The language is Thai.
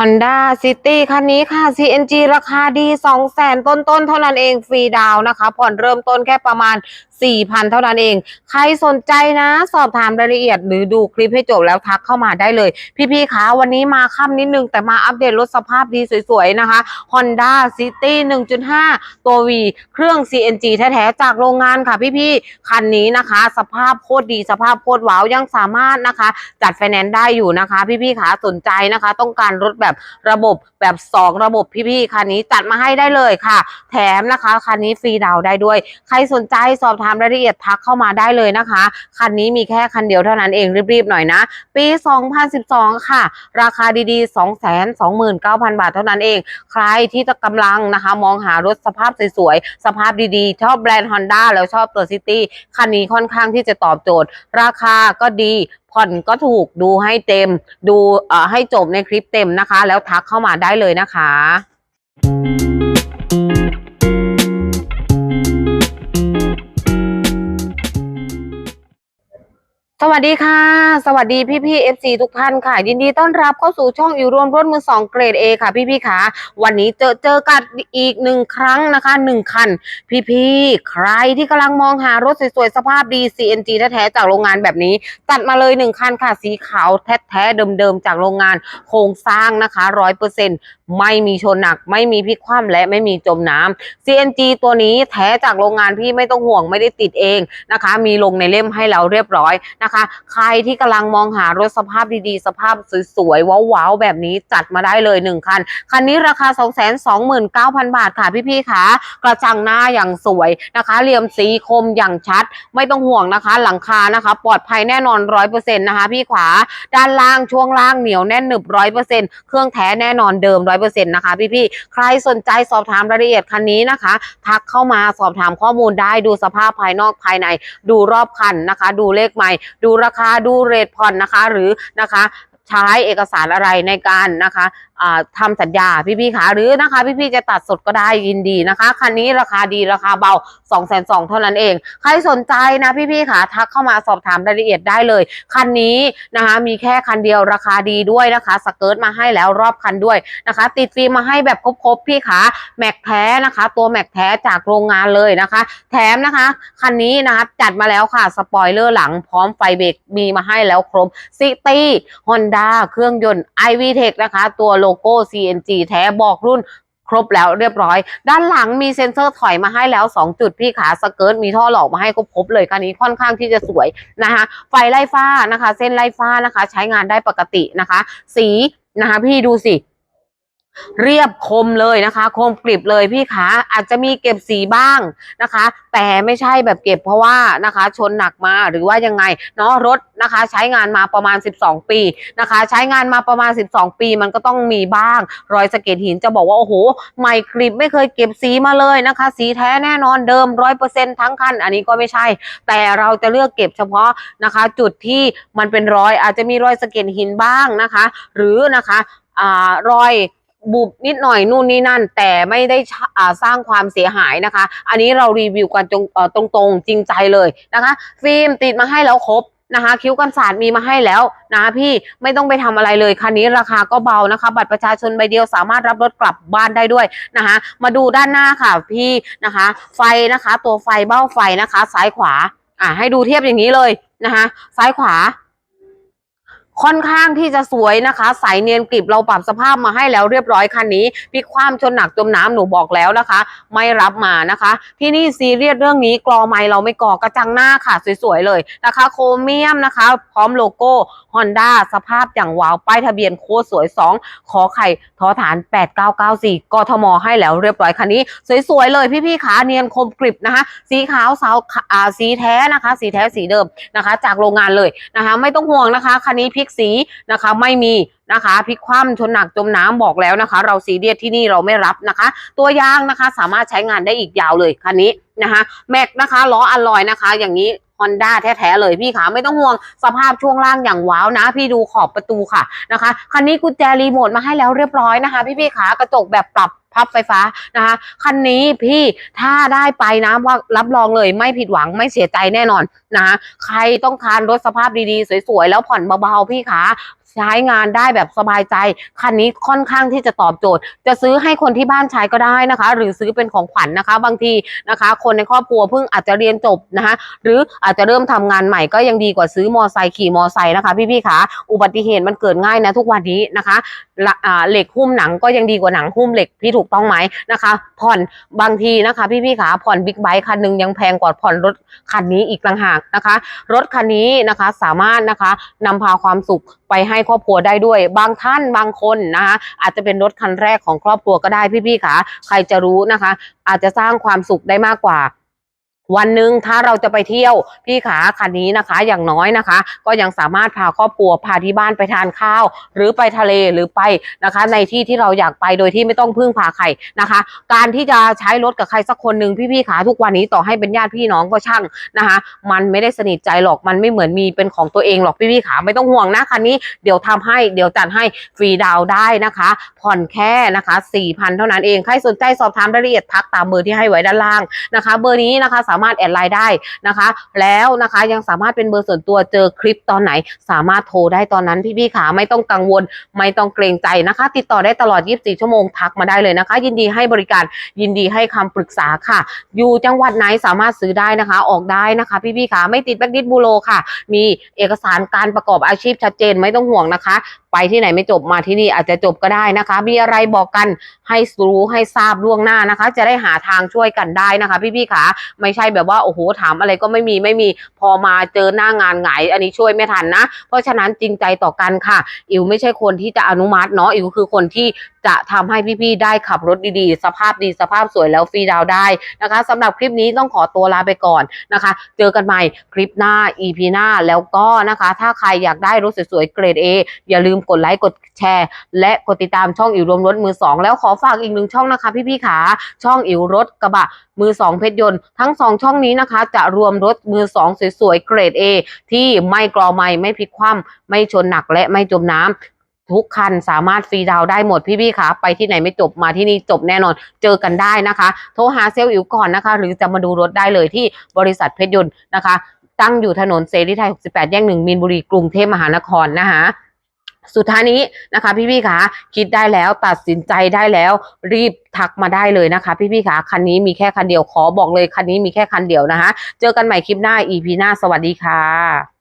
Honda City คันนี้ค่ะ CNG ราคาดี 200,000 ต้นๆ เท่านั้นเองฟรีดาวน์นะคะ ผ่อนเริ่มต้นแค่ประมาณ4,000 เท่านั้นเอง ใครสนใจนะ สอบถามรายละเอียด หรือดูคลิปให้จบแล้วทักเข้ามาได้เลย พี่ๆคะวันนี้มาค่ำนิดนึง แต่มาอัปเดตรถสภาพดีสวยๆนะคะ Honda City 1.5 ตัว V เครื่อง CNG แท้ๆ จากโรงงานค่ะพี่ๆ คันนี้นะคะ สภาพโคตรดีสภาพโคตรว้าวยังสามารถนะคะ จัดไฟแนนซ์ได้อยู่นะคะ พี่ๆคะสนใจนะคะ ต้องการรถแบบระบบแบบ 2 ระบบพี่ๆคันนี้จัดมาให้ได้เลยค่ะ แถมนะคะคันนี้ฟรีดาวได้ด้วย ใครสนใจสอบถามามรายละเอียดทักเข้ามาได้เลยนะคะ คันนี้มีแค่คันเดียวเท่านั้นเองรีบๆหน่อยนะ ปี 2012 ค่ะ ราคาดีๆ 229,000 บาทเท่านั้นเอง ใครที่กำลังนะคะ มองหารถสภาพสวยๆ สภาพดีๆ ชอบแบรนด์ Honda แล้วชอบตัว City คันนี้ค่อนข้างที่จะตอบโจทย์ ราคาก็ดีผ่อนก็ถูกดูให้เต็ม ดูเอ่อให้จบในคลิปเต็มนะคะ แล้วทักเข้ามาได้เลยนะคะ สวัสดีค่ะ สวัสดีพี่พี่เอฟซีทุกท่านค่ะ ยินดีต้อนรับเข้าสู่ช่องอยู่รวมรถมือสองเกรด A ค่ะ พี่พี่ค่ะ วันนี้เจอเจอกันอีกหนึ่งครั้งนะคะหนึ่งคัน พี่พี่ใครที่กำลังมองหารถสวยๆ สภาพดี CNG แท้ๆจากโรงงานแบบนี้จัดมาเลยหนึ่งคันค่ะ สีขาวแท้ๆเดิมๆ จากโรงงานโครงสร้างนะคะร้อยเปอร์เซ็นต์ไม่มีชนหนัก ไม่มีพลิกคว่ำและไม่มีจมน้ำ CNG ตัวนี้แท้จากโรงงานพี่ไม่ต้องห่วงไม่ได้ติดเองนะคะ มีลงในเล่มให้เราเรียบร้อยนะคะ ใครที่กำลังมองหารถสภาพดีๆ สภาพสวยๆว้าวๆแบบนี้จัดมาได้เลย 1 คัน คันนี้ราคา 229,000 บาทค่ะพี่ๆค่ะกระจังหน้าอย่างสวยนะคะเหลี่ยมสีคมอย่างชัด ไม่ต้องห่วงนะคะ หลังคานะคะ ปลอดภัยแน่นอน100%นะคะ พี่ขวาด้านล่างช่วงล่างเหนียวแน่นหนึบ100%เครื่องแท้แน่นอนเดิม100%นะคะ พี่ๆใครสนใจสอบถามรายละเอียดคันนี้นะคะ ทักเข้ามาสอบถามข้อมูลได้ดูสภาพภายนอกภายใน ดูรอบคันนะคะ ดูเลขใหม่ดูราคาดูเรทผ่อนนะคะ หรือนะคะ ใช้เอกสารอะไรในการนะคะอ่าทำสัญญาพี่ๆคะหรือนะคะพี่ๆจะตัดสดก็ได้ยินดีนะคะคันนี้ราคาดีราคาเบา2 2 0 0 0เท่านั้นเอง ใครสนใจนะพี่ๆคะทักเข้ามาสอบถามรายละเอียดได้เลย คันนี้นะคะมีแค่คันเดียวราคาดีด้วยนะคะสเกิร์ตมาให้แล้วรอบคันด้วยนะคะ ติดฟิล์มมาให้แบบครบๆพี่ขาแม็กแท้นะคะ ตัวแม็กแท้จากโรงงานเลยนะคะ แถมนะคะคันนี้นะคะจัดมาแล้วค่ะสปอยเลอร์หลังพร้อมไฟเบรกมีมาให้แล้วครบซิตี้ฮอนด้าเครื่องยนต์ iV Tech นะคะ ตัวโลโก้ CNG แท้บอกรุ่นครบแล้วเรียบร้อย ด้านหลังมีเซ็นเซอร์ถอยมาให้แล้ว 2 จุดพี่ขาสเกิร์ตมีท่อหลอกมาให้ครบๆเลยคันนี้ค่อนข้างที่จะสวยนะคะ ไฟไล่ฟ้านะคะ เส้นไล่ฟ้านะคะ ใช้งานได้ปกตินะคะ สีนะคะ พี่ดูสิ เรียบคมเลยนะคะ คมกริบเลยพี่ขาอาจจะมีเก็บสีบ้างนะคะ แต่ไม่ใช่แบบเก็บเพราะว่านะคะ ชนหนักมาหรือว่ายังไงเนาะรถนะคะ ใช้งานมาประมาณ 12 ปีนะคะ ใช้งานมาประมาณ 12 ปีมันก็ต้องมีบ้าง รอยสะเก็ดหินจะบอกว่าโอ้โหใหม่กริบไม่เคยเก็บสีมาเลยนะคะ สีแท้แน่นอนเดิมร้อยเปอร์เซ็นทั้งคันอันนี้ก็ไม่ใช่ แต่เราจะเลือกเก็บเฉพาะนะคะ จุดที่มันเป็นรอยอาจจะมีรอยสะเก็ดหินบ้างนะคะ หรือนะคะอ่ารอย บุบนิดหน่อยนู่นนี่นั่น แต่ไม่ได้สร้างความเสียหายนะคะ อันนี้เรารีวิวกันตรงตรงจริงใจเลยนะคะ ฟิล์มติดมาให้แล้วครบนะคะ คิ้วกันศาสตร์มีมาให้แล้วนะคะพี่ไม่ต้องไปทำอะไรเลยคันนี้ราคาก็เบานะคะ บัตรประชาชนใบเดียวสามารถรับรถกลับบ้านได้ด้วยนะคะ มาดูด้านหน้าค่ะพี่นะคะ ไฟนะคะ ตัวไฟเบ้าไฟนะคะ ซ้ายขวาอ่าให้ดูเทียบอย่างนี้เลยนะคะ ซ้ายขวา ค่อนข้างที่จะสวยนะคะใสเนียนกริบเราปรับสภาพมาให้แล้วเรียบร้อยคันนี้พิกคว่ำชนหนักจมน้ำหนูบอกแล้วนะคะ ไม่รับมานะคะ ที่นี่ซีเรียสเรื่องนี้กรอไม้เราไม่ก่อกระจังหน้าค่ะ สวยๆเลยนะคะ โครเมียมนะคะ พร้อมโลโก้ Honda สภาพอย่างวาวป้ายทะเบียนโคตรสวย 2 ขอไข่ทอฐาน 8994 กทมให้แล้วเรียบร้อยคันนี้ สวยๆเลยพี่ๆขาเนียนคมกริบนะคะ สีขาวสาวอ่าสีแท้นะคะ สีแท้สีเดิมนะคะ จากโรงงานเลยนะคะ ไม่ต้องห่วงนะคะคันนี้พลิกสีนะคะไม่มีนะคะพลิกคว่ำชนหนักจมน้ำบอกแล้วนะคะ เราซีเรียสที่นี่เราไม่รับนะคะ ตัวยางนะคะสามารถใช้งานได้อีกยาวเลยคันนี้นะคะแม็กนะคะล้ออลลอยนะคะ อย่างนี้ Honda แท้ๆเลยพี่ขาไม่ต้องห่วงสภาพช่วงล่างอย่างว้าวนะ พี่ดูขอบประตูค่ะนะคะคันนี้กุญแจรีโมทมาให้แล้วเรียบร้อยนะคะ พี่ๆขากระจกแบบปรับ พับไฟฟ้านะคะ คันนี้พี่ถ้าได้ไปนะว่ารับรองเลยไม่ผิดหวังไม่เสียใจแน่นอนนะคะใครต้องการรถสภาพดีๆ สวยๆ แล้วผ่อนเบาๆ พี่ขา ใช้งานได้แบบสบายใจ คันนี้ค่อนข้างที่จะตอบโจทย์ จะซื้อให้คนที่บ้านใช้ก็ได้นะคะ หรือซื้อเป็นของขวัญนะคะ บางทีนะคะ คนในครอบครัวเพิ่งอาจจะเรียนจบนะคะ หรืออาจจะเริ่มทำงานใหม่ก็ยังดีกว่าซื้อมอไซค์ขี่มอไซค์นะคะ พี่ๆคะอุบัติเหตุมันเกิดง่ายนะทุกวันนี้นะคะเหล็กหุ้มหนังก็ยังดีกว่าหนังหุ้มเหล็กพี่ถูกต้องไหมนะคะ ผ่อนบางทีนะคะ พี่ๆคะผ่อนบิ๊กไบค์คันหนึ่งยังแพงกว่าผ่อนรถคันนี้อีกต่างหากนะคะ รถคันนี้นะคะสามารถนะคะนำพาความสุขไปให้ครอบครัวได้ด้วย บางท่านบางคนนะคะอาจจะเป็นรถคันแรกของครอบครัวก็ได้พี่ๆคะใครจะรู้นะคะ อาจจะสร้างความสุขได้มากกว่า วันหนึ่งถ้าเราจะไปเที่ยวพี่ขาคันนี้นะคะ อย่างน้อยนะคะ ก็ยังสามารถพาครอบครัวพาที่บ้านไปทานข้าว หรือไปทะเลหรือไปนะคะ ในที่ที่เราอยากไปโดยที่ไม่ต้องพึ่งพาใครนะคะ การที่จะใช้รถกับใครสักคนหนึ่งพี่ๆขาทุกวันนี้ต่อให้เป็นญาติพี่น้องก็ช่างนะคะ มันไม่ได้สนิทใจหรอกมันไม่เหมือนมีเป็นของตัวเองหรอกพี่ๆขาไม่ต้องห่วงนะคันนี้เดี๋ยวทำให้เดี๋ยวจัดให้ฟรีดาวได้นะคะ ผ่อนแค่นะคะ4,000เท่านั้นเองใครสนใจสอบถามรายละเอียดทักตามเบอร์ที่ให้ไว้ด้านล่างนะคะ เบอร์นี้นะคะสาามารถแอดไลน์ได้นะคะ แล้วนะคะยังสามารถเป็นเบอร์ส่วนตัวเจอคลิปตอนไหน สามารถโทรได้ตอนนั้นพี่ๆขาไม่ต้องกังวล ไม่ต้องเกรงใจนะคะ ติดต่อได้ตลอด 24 ชั่วโมงทักมาได้เลยนะคะ ยินดีให้บริการยินดีให้คำปรึกษาค่ะ อยู่จังหวัดไหนสามารถซื้อได้นะคะ ออกได้นะคะ พี่ๆขาไม่ติดแบล็คดิสบูโรค่ะ มีเอกสารการประกอบอาชีพชัดเจนไม่ต้องห่วงนะคะ ไปที่ไหนไม่จบมาที่นี่อาจจะจบก็ได้นะคะ มีอะไรบอกกันให้รู้ให้ทราบล่วงหน้านะคะ จะได้หาทางช่วยกันได้นะคะ พี่ๆขาไม่ใช่แบบว่าโอ้โหถามอะไรก็ไม่มีไม่มีพอมาเจอหน้างานหงายอันนี้ช่วยไม่ทันนะ เพราะฉะนั้นจริงใจต่อกันค่ะ อิวไม่ใช่คนที่จะอนุมัติเนาะอิวคือคนที่ จะทำให้พี่ๆได้ขับรถดีๆ สภาพดีสภาพสวยแล้วฟรีดาวได้นะคะสำหรับคลิปนี้ต้องขอตัวลาไปก่อนนะคะ เจอกันใหม่คลิปหน้า EP หน้าแล้วก็นะคะ ถ้าใครอยากได้รถสวยๆเกรด A อย่าลืมกดไลค์กดแชร์ และกดติดตามช่องอิวรวมรถมือสองแล้วขอฝากอีกหนึ่งช่องนะคะ พี่ๆขาช่องอิวรถกระบะมือสองเพชรยนต์ทั้งสองช่องนี้นะคะ จะรวมรถมือสองสวยๆเกรด A ที่ไม่กรอไม่ไม่พลิกคว่ำไม่ชนหนักและไม่จมน้ำ ทุกคันสามารถฟรีดาวได้หมดพี่ๆคะไปที่ไหนไม่จบมาที่นี่จบแน่นอนเจอกันได้นะคะ โทรหาเซลล์อิ๋วก่อนนะคะ หรือจะมาดูรถได้เลยที่บริษัทเพชรยนต์นะคะ ตั้งอยู่ถนนเสรีไทย 68 แยกหนึ่งมีนบุรีกรุงเทพมหานครนะคะสุดท้ายนี้นะคะ พี่ๆคะคิดได้แล้วตัดสินใจได้แล้ว รีบทักมาได้เลยนะคะ พี่ๆคะคันนี้มีแค่คันเดียวขอบอกเลยคันนี้มีแค่คันเดียวนะคะ เจอกันใหม่คลิปหน้า EP หน้าสวัสดีค่ะ